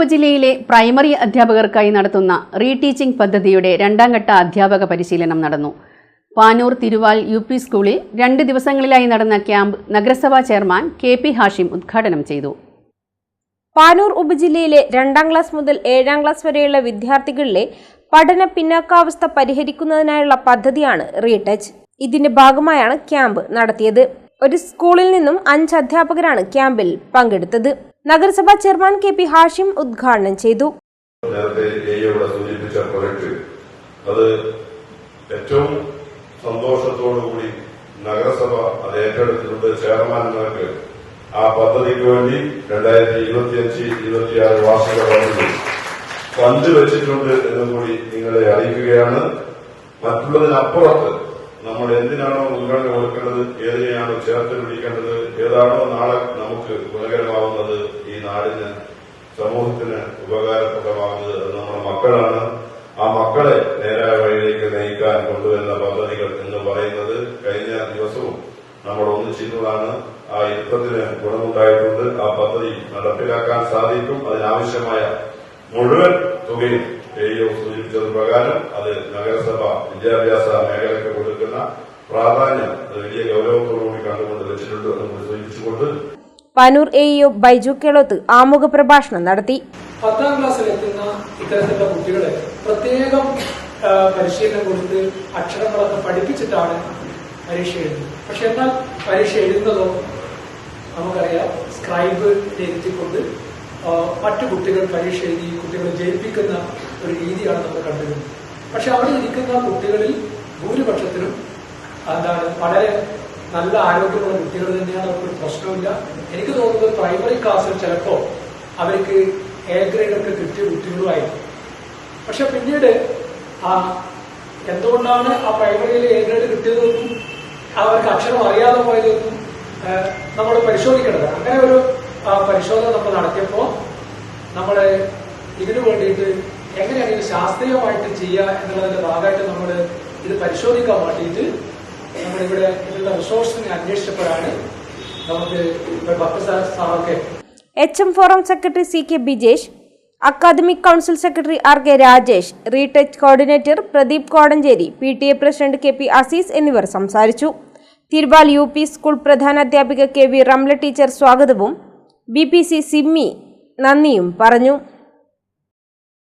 ഉപജില്ലയിലെ primary അധ്യാപകർക്കായി നടത്തുന്ന റീടീച്ചിംഗ് പദ്ധതിയുടെ രണ്ടാം ഘട്ട അധ്യാപക പരിശീലനം നടന്നു. പാനൂർ തിരുവാൽ യു പി സ്കൂളിൽ രണ്ട് ദിവസങ്ങളിലായി നടന്ന ക്യാമ്പ് നഗരസഭാ ചെയർമാൻ കെ പി ഹാഷിം ഉദ്ഘാടനം ചെയ്തു. പാനൂർ ഉപജില്ലയിലെ രണ്ടാം ക്ലാസ് മുതൽ ഏഴാം ക്ലാസ് വരെയുള്ള വിദ്യാർത്ഥികളിലെ പഠന പിന്നാക്കാവസ്ഥ പരിഹരിക്കുന്നതിനായുള്ള പദ്ധതിയാണ് റീടച്ച്. ഇതിന്റെ ഭാഗമായാണ് ക്യാമ്പ് നടത്തിയത്. ഒരു സ്കൂളിൽ നിന്നും അഞ്ച് അധ്യാപകരാണ് ക്യാമ്പിൽ പങ്കെടുത്തത്. നഗരസഭാ ചെയർമാൻ കെ പി ഹാഷിം ഉദ്ഘാടനം ചെയ്തു. നേരത്തെ എ സൂചിപ്പിച്ച പ്രൊജക്ട് അത് ഏറ്റവും സന്തോഷത്തോടുകൂടി നഗരസഭ അത് ഏറ്റെടുത്തിട്ടുണ്ട്. ചെയർമാൻമാർക്ക് ആ പദ്ധതിക്ക് വേണ്ടി രണ്ടായിരത്തി ഇരുപത്തിയഞ്ച് ഇരുപത്തിയാറ് വാർഷിക പദ്ധതി ഫണ്ട് വെച്ചിട്ടുണ്ട് എന്നും കൂടി നിങ്ങളെ അറിയിക്കുകയാണ്. മറ്റുള്ളതിനപ്പുറത്ത് നമ്മൾ എന്തിനാണോ മുൻഗണന കൊടുക്കേണ്ടത് ഏതിനെയാണോ ചേർത്ത് പിടിക്കേണ്ടത് ഏതാണോ നാളെ നമുക്ക് ഗുണകരമാവുന്നത് ഈ നാടിന് സമൂഹത്തിന് ഉപകാരപ്രദമാകുന്നത് അത് നമ്മുടെ മക്കളാണ്. ആ മക്കളെ നേരായ വഴിയിലേക്ക് നയിക്കാൻ കൊണ്ടുവരുന്ന പദ്ധതികൾ എന്ന് പറയുന്നത് കഴിഞ്ഞ ദിവസവും നമ്മൾ ഒന്നിച്ചിരുന്നതാണ് ആ യുദ്ധത്തിന് ഗുണമുണ്ടായിട്ടുണ്ട്. ആ പദ്ധതി നടപ്പിലാക്കാൻ സാധിക്കും. അതിനാവശ്യമായ മുഴുവൻ തുകയും സൂചിപ്പിച്ചത് പ്രകാരം അത് നഗരസഭ വിദ്യാഭ്യാസ മേഖലയ്ക്ക് കൊടുക്കുന്ന പ്രാധാന്യം വലിയ ഗൗരവത്തോടുകൂടി കണ്ടുകൊണ്ട് വെച്ചിട്ടുണ്ട് എന്ന് സൂചിപ്പിച്ചുകൊണ്ട് Panoor A E O Baiju Keloth ആമുഖ പ്രഭാഷണം നടത്തി. പത്താം ക്ലാസ്സിലെത്തുന്ന ഇത്തരത്തിലുള്ള കുട്ടികളെ പ്രത്യേകം പരിശീലനം കൊടുത്ത് അക്ഷരങ്ങളൊക്കെ പഠിപ്പിച്ചിട്ടാണ് പരീക്ഷ എഴുതുന്നത്. പക്ഷെ എന്നാൽ പരീക്ഷ എഴുതുന്നതോ നമുക്കറിയാം സ്ക്രൈബ് എഴുതിക്കൊണ്ട് മറ്റു കുട്ടികൾ പരീക്ഷ എഴുതി കുട്ടികളെ ജയിപ്പിക്കുന്ന ഒരു രീതിയാണ് നമ്മൾ കണ്ടിരുന്നത് പക്ഷെ അവിടെ ഇരിക്കുന്ന കുട്ടികളിൽ ഭൂരിപക്ഷത്തിനും എന്താണ് വളരെ നല്ല ആരോഗ്യമുള്ള കുട്ടികൾ തന്നെയാണ്. അവർക്ക് പ്രശ്നമില്ല എനിക്ക് തോന്നുന്നത് പ്രൈമറി ക്ലാസ്സിൽ ചിലപ്പോൾ അവർക്ക് എ ഗ്രേഡൊക്കെ കിട്ടിയ കുട്ടികളുമായിരിക്കും. പക്ഷെ പിന്നീട് ആ എന്തുകൊണ്ടാണ് ആ പ്രൈമറിയിൽ എ ഗ്രേഡ് കിട്ടിയതെന്നും അവർക്ക് അക്ഷരം അറിയാതെ പോയതെന്നും നമ്മൾ പരിശോധിക്കേണ്ടത് അങ്ങനെ ഒരു ആ, പരിശോധന നമ്മൾ നടത്തിയപ്പോൾ നമ്മൾ ഇതിനു വേണ്ടിയിട്ട് എങ്ങനെയാണ് ഇത് ശാസ്ത്രീയമായിട്ട് ചെയ്യുക എന്നുള്ളതിന്റെ ഭാഗമായിട്ട് നമ്മൾ ഇത് പരിശോധിക്കാൻ വേണ്ടിയിട്ട് നമ്മളിവിടെ ഇതിലുള്ള റിസോഴ്സിനെ അന്വേഷിച്ചപ്പോഴാണ് നമുക്ക് ഇപ്പോൾ ഭക്ത സാർ സാറൊക്കെ H M forum secretary C K Bijesh academic council secretary R K Rajesh retouch coordinator Pradeep Kodanchery P T A president K P Azeez എന്നിവർ സംസാരിച്ചു. തിരുവാൽ യു പി സ്കൂൾ പ്രധാനാധ്യാപിക കെ വി റംല ടീച്ചർ സ്വാഗതവും B P C Simmi നന്ദിയും പറഞ്ഞു